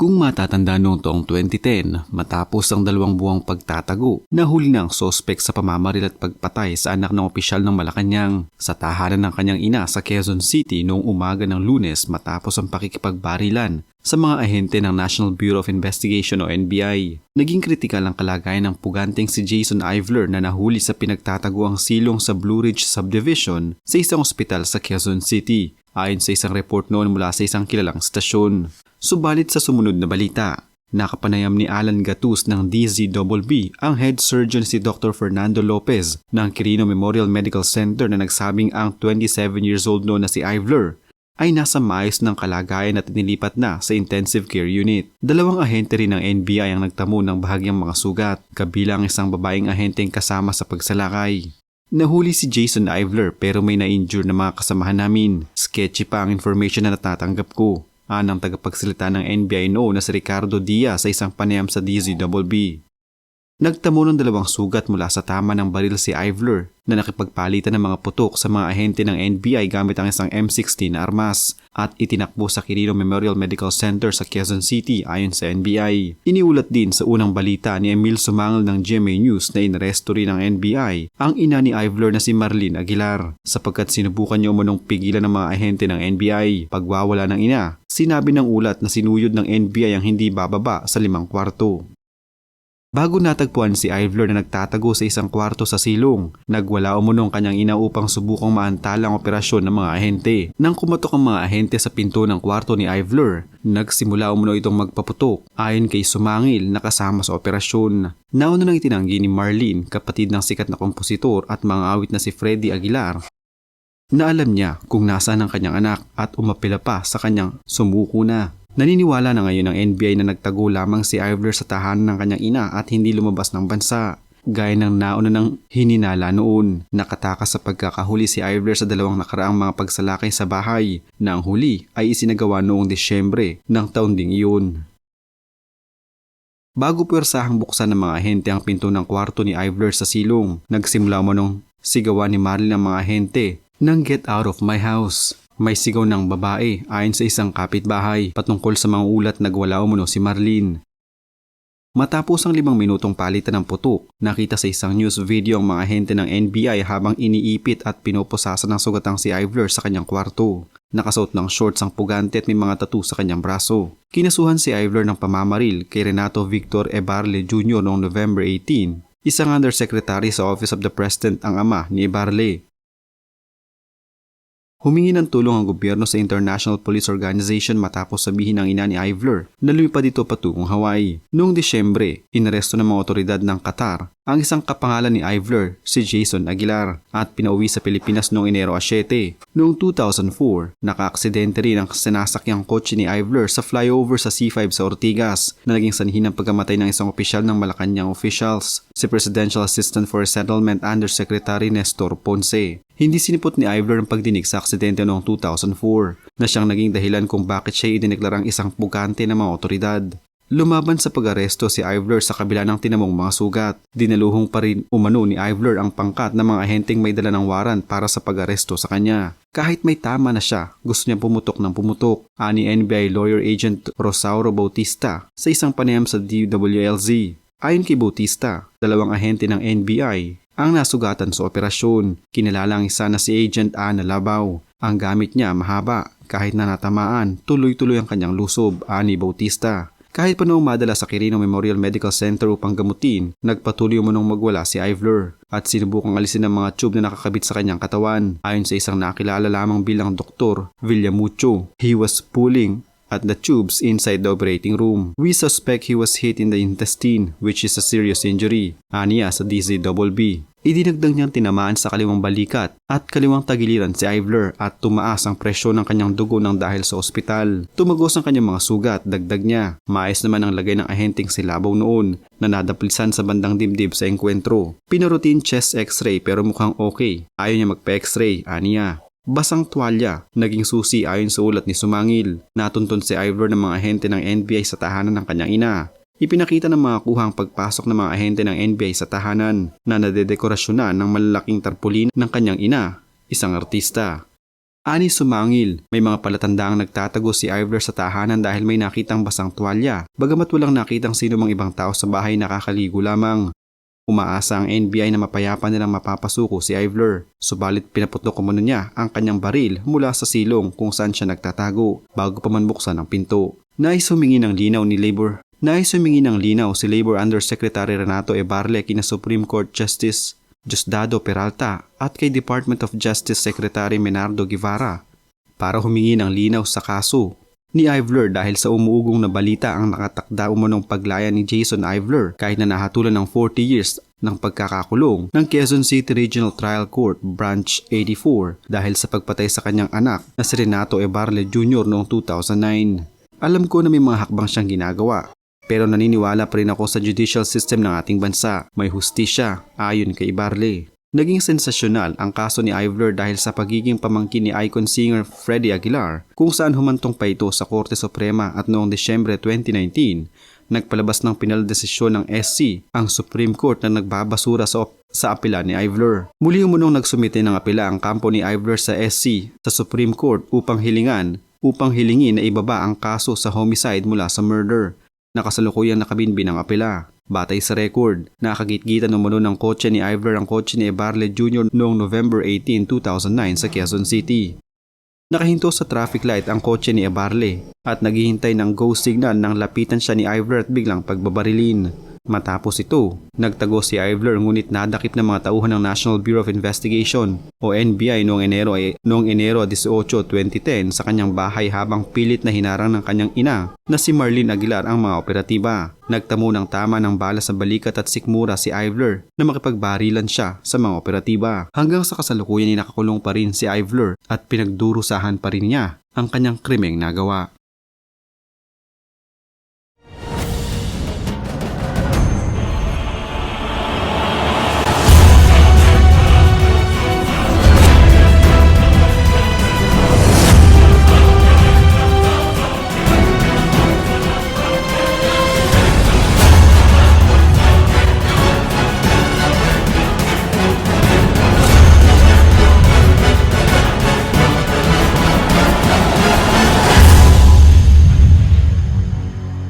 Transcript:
Kung matatanda noong taong 2010, matapos ang dalawang buwang pagtatago, nahuli na ang sospek sa pamamaril at pagpatay sa anak ng opisyal ng Malacanang sa tahanan ng kanyang ina sa Quezon City noong umaga ng lunes matapos ang pakikipagbarilan sa mga ahente ng National Bureau of Investigation o NBI. Naging kritikal ang kalagayan ng puganteng si Jason Ivler na nahuli sa pinagtataguang silong sa Blue Ridge Subdivision sa isang ospital sa Quezon City ayon sa isang report noon mula sa isang kilalang stasyon. Subalit sa sumunod na balita, nakapanayam ni Alan Gatus ng DZBB ang head surgeon si Dr. Fernando Lopez ng Quirino Memorial Medical Center na nagsabing ang 27 years old noon na si Ivler ay nasa maayos ng kalagayan at nilipat na sa intensive care unit. Dalawang ahente rin ng NBI ang nagtamo ng bahagyang mga sugat, kabilang isang babaeng ahenteng kasama sa pagsalakay. Nahuli si Jason Ivler pero may na-injure na mga kasamahan namin. Sketchy pa ang information na natatanggap ko anang tagapagsalita ng NBI noon na si Ricardo Diaz sa isang panayam sa DZBB. Nagtamo ng dalawang sugat mula sa tama ng baril si Ivler na nakipagpalitan ng mga putok sa mga ahente ng NBI gamit ang isang M16 na armas at itinakbo sa Quirino Memorial Medical Center sa Quezon City ayon sa NBI. Iniulat din sa unang balita ni Emil Sumangal ng GMA News na inaresto rin ng NBI ang ina ni Ivler na si Marlene Aguilar sapagkat sinubukan niya umunong pigilan ng mga ahente ng NBI pagwawala ng ina. Sinabi ng ulat na sinuyod ng NBI ang hindi bababa sa limang kwarto. Bago natagpuan si Ivler na nagtatago sa isang kwarto sa silong, nagwala umunong kanyang ina upang subukang maantala ang operasyon ng mga ahente. Nang kumatok ang mga ahente sa pinto ng kwarto ni Ivler, nagsimula umuno itong magpaputok ayon kay Sumangil na kasama sa operasyon. Nauna nang itinanggi ni Marlene, kapatid ng sikat na kompositor at mga awit na si Freddy Aguilar, na alam niya kung nasaan ang kanyang anak at umapila pa sa kanyang sumuko na. Naniniwala na ngayon ang NBI na nagtago lamang si Ivler sa tahanan ng kanyang ina at hindi lumabas ng bansa. Gaya ng nauna ng hininala noon, nakatakas sa pagkakahuli si Ivler sa dalawang nakaraang mga pagsalakay sa bahay na ang huli ay isinagawa noong Desyembre ng taon ding iyon. Bago puwersahang buksan ng mga ahente ang pinto ng kwarto ni Ivler sa silong, nagsimula mo nung sigawan ni Marlene ang mga ahente ng Get Out of My House. May sigaw ng babae ayon sa isang kapitbahay patungkol sa mga ulat nagwala umuno si Marlene. Matapos ang limang minutong palitan ng putok, nakita sa isang news video ang mga ahente ng NBI habang iniipit at pinoposasan ng sugatang si Ivler sa kanyang kwarto. Nakasuot ng shorts ang pugante at may mga tattoo sa kanyang braso. Kinasuhan si Ivler ng pamamaril kay Renato Victor Ebarle Jr. noong November 18, isang undersecretary sa Office of the President ang ama ni Ebarle Humingi ng tulong ang gobyerno sa International Police Organization matapos sabihin ng ina ni Ivler na lumipad dito patungong Hawaii. Noong Disyembre, inaresto ng mga otoridad ng Qatar ang isang kapangalan ni Ivler, si Jason Aguilar, at pinauwi sa Pilipinas noong Enero 7. Noong 2004, nakaaksidente rin ang sinasakyang kotse ni Ivler sa flyover sa C5 sa Ortigas na naging sanhi ng pagkamatay ng isang opisyal ng Malacanang officials, si Presidential Assistant for Settlement Undersecretary Nestor Ponce. Hindi sinipot ni Ivler ang pagdinig sa aksidente noong 2004 na siyang naging dahilan kung bakit siya idineklarang isang pugante ng mga otoridad. Lumaban sa pag-aresto si Ivler sa kabila ng tinamong mga sugat. Dinaluhong pa rin umano ni Ivler ang pangkat ng mga ahenteng may dala ng waran para sa pag-aresto sa kanya. Kahit may tama na siya, gusto niya pumutok ng pumutok, ani NBI lawyer agent Rosauro Bautista sa isang panayam sa DWLZ. Ayon kay Bautista, dalawang ahente ng NBI ang nasugatan sa operasyon. Kinilala ang isa na si Agent Ana Labaw. Ang gamit niya mahaba, kahit na natamaan, tuloy-tuloy ang kanyang lusob, ani Bautista. Kahit pa noong madala sa Quirino Memorial Medical Center upang gamutin, nagpatuloy mo nung magwala si Ivler at sinubukang alisin ang mga tube na nakakabit sa kanyang katawan. Ayon sa isang nakilala lamang bilang doktor, Villamucho, he was pulling at the tubes inside the operating room. We suspect he was hit in the intestine, which is a serious injury, aniya sa DZBB. Idinagdag niyang tinamaan sa kaliwang balikat at kaliwang tagiliran si Ivler at tumaas ang presyo ng kanyang dugo ng dahil sa ospital. Tumagos ang kanyang mga sugat, dagdag niya. Maayos naman ang lagay ng ahenteng si Labaw noon na nadaplisan sa bandang dibdib sa engkwentro. Pinaroutine chest x-ray pero mukhang okay. Ayaw niya magpa-x-ray, aniya. Basang tuwalya, naging susi ayon sa ulat ni Sumangil. Natuntun si Ivler ng mga ahente ng NBI sa tahanan ng kanyang ina. Ipinakita ng mga kuhang pagpasok ng mga ahente ng NBI sa tahanan na nadedekorasyonan ng malalaking tarpulin ng kanyang ina, isang artista. Ani sumangil, may mga palatandaang nagtatago si Ivler sa tahanan dahil may nakitang basang tuwalya, bagamat walang nakitang sino mang ibang tao sa bahay nakakaligo lamang. Umaasa ang NBI na mapayapa nilang mapapasuko si Ivler, subalit pinaputok umano niya ang kanyang baril mula sa silong kung saan siya nagtatago bago pa man buksan ang pinto. Nais humingi ng linaw ni Labor. Nais humingi ng linaw si Labor Undersecretary Renato Ebarle kina Supreme Court Justice Diosdado Peralta at kay Department of Justice Secretary Menardo Guevara para humingi ng linaw sa kaso ni Ivler dahil sa umuugong na balita ang nakatakda umanong paglaya ni Jason Ivler kahit na nahatulan ng 40 years ng pagkakakulong ng Quezon City Regional Trial Court Branch 84 dahil sa pagpatay sa kanyang anak na si Renato Ebarle Jr. noong 2009. Alam ko na may mga hakbang siyang ginagawa pero naniniwala pa rin ako sa judicial system ng ating bansa. May hustisya, ayon kay Ibarle. Naging sensasyonal ang kaso ni Ivler dahil sa pagiging pamangkin ni icon singer Freddie Aguilar kung saan humantong pa ito sa Korte Suprema at noong Desyembre 2019, nagpalabas ng pinaldesisyon ng SC ang Supreme Court na nagbabasura sa, sa apela ni Ivler. Muli umunong nagsumite ng apela ang kampo ni Ivler sa SC sa Supreme Court upang hilingan upang hilingin na ibaba ang kaso sa homicide mula sa murder nakasalukuyang nakabinbin ang apela. Batay sa record, nakagitgitan umano ng kotse ni Ivler ang kotse ni Ebarle Jr. noong November 18, 2009 sa Quezon City. Nakahinto sa traffic light ang kotse ni Ebarle at naghihintay ng go signal nang lapitan siya ni Ivler at biglang pagbabarilin. Matapos ito, nagtago si Ivler ngunit nadakip ng mga tauhan ng National Bureau of Investigation o NBI noong Enero, noong Enero 18, 2010 sa kanyang bahay habang pilit na hinarang ng kanyang ina na si Marlene Aguilar ang mga operatiba. Nagtamo ng tama ng bala sa balikat at sikmura si Ivler na makipagbarilan siya sa mga operatiba. Hanggang sa kasalukuyan ay nakakulong pa rin si Ivler at pinagdurusahan pa rin niya ang kanyang krimeng nagawa.